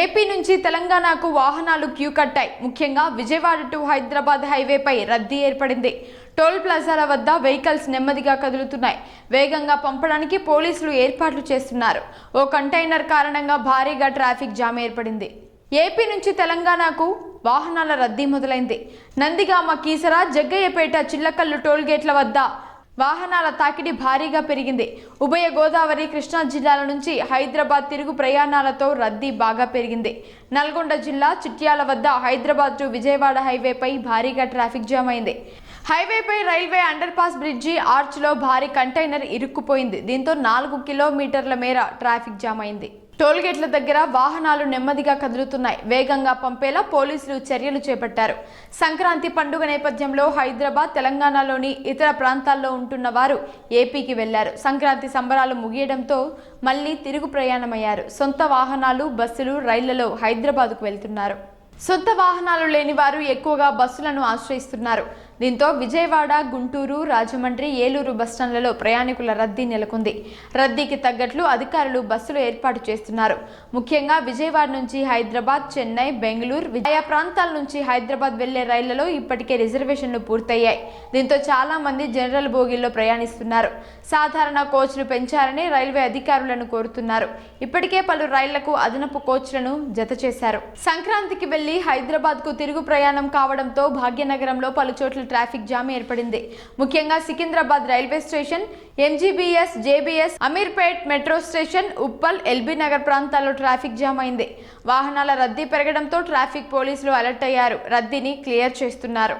AP నుంచి తెలంగాణకు వాహనాలు క్యూ కట్టాయి. ముఖ్యంగా విజయవాడ టు హైదరాబాద్ హైవేపై రద్దీ ఏర్పడింది. టోల్ ప్లాజాల వద్ద వెహికల్స్ నెమ్మదిగా కదులుతున్నాయి. వేగంగా పంపడానికి పోలీసులు ఏర్పాట్లు చేస్తున్నారు. ఓ కంటైనర్ కారణంగా భారీగా ట్రాఫిక్ జామ్ ఏర్పడింది. ఏపీ నుంచి తెలంగాణకు వాహనాల రద్దీ మొదలైంది. నందిగామ కీసర జగ్గయ్యపేట చిల్లకల్లు టోల్ గేట్ల వద్ద వాహనాల తాకిడి భారీగా పెరిగింది. ఉభయ గోదావరి కృష్ణా జిల్లాల నుంచి హైదరాబాద్ తిరుగు ప్రయాణాలతో రద్దీ బాగా పెరిగింది. నల్గొండ జిల్లా చిట్యాల వద్ద హైదరాబాద్ టు విజయవాడ హైవేపై భారీగా ట్రాఫిక్ జామ్ అయింది. హైవేపై రైల్వే అండర్ పాస్ బ్రిడ్జి ఆర్చ్లో భారీ కంటైనర్ ఇరుక్కుపోయింది. దీంతో నాలుగు కిలోమీటర్ల మేర ట్రాఫిక్ జామ్ అయింది. టోల్గేట్ల దగ్గర వాహనాలు నెమ్మదిగా కదులుతున్నాయి. వేగంగా పంపేలా పోలీసులు చర్యలు చేపట్టారు. సంక్రాంతి పండుగ నేపథ్యంలో హైదరాబాద్ తెలంగాణలోని ఇతర ప్రాంతాల్లో ఉంటున్న వారు ఏపీకి వెళ్ళారు. సంక్రాంతి సంబరాలు ముగియడంతో మళ్ళీ తిరుగు ప్రయాణమయ్యారు. సొంత వాహనాలు బస్సులు రైళ్ళలో హైదరాబాద్కు వెళ్తున్నారు. సొంత వాహనాలు లేని వారు ఎక్కువగా బస్సులను ఆశ్రయిస్తున్నారు. దీంతో విజయవాడ గుంటూరు రాజమండ్రి ఏలూరు బస్టాండ్లలో ప్రయాణికుల రద్దీ నెలకొంది. రద్దీకి తగ్గట్లు అధికారులు బస్సులు ఏర్పాటు చేస్తున్నారు. ముఖ్యంగా విజయవాడ నుంచి హైదరాబాద్ చెన్నై బెంగళూరు ఆయా ప్రాంతాల నుంచి హైదరాబాద్ వెళ్ళే రైళ్ళలో ఇప్పటికే రిజర్వేషన్లు పూర్తయ్యాయి. దీంతో చాలా మంది జనరల్ బోగీల్లో ప్రయాణిస్తున్నారు. సాధారణ కోచ్లు పెంచాలని రైల్వే అధికారులను కోరుతున్నారు. ఇప్పటికే పలు రైళ్ళకు అదనపు కోచ్లను జత చేశారు. సంక్రాంతికి వెళ్ళి హైదరాబాద్కు తిరుగు ప్రయాణం కావడంతో భాగ్యనగరంలో పలు చోట్ల ట్రాఫిక్ జామ్ ఏర్పడింది. ముఖ్యంగా Secunderabad railway station MGBS JBS Ameerpet metro station Uppal LB Nagar ప్రాంతాల్లో ట్రాఫిక్ జామ్ అయింది. వాహనాల రద్దీ పెరగడంతో ట్రాఫిక్ పోలీసులు అలర్ట్ అయ్యారు. రద్దీని క్లియర్ చేస్తున్నారు.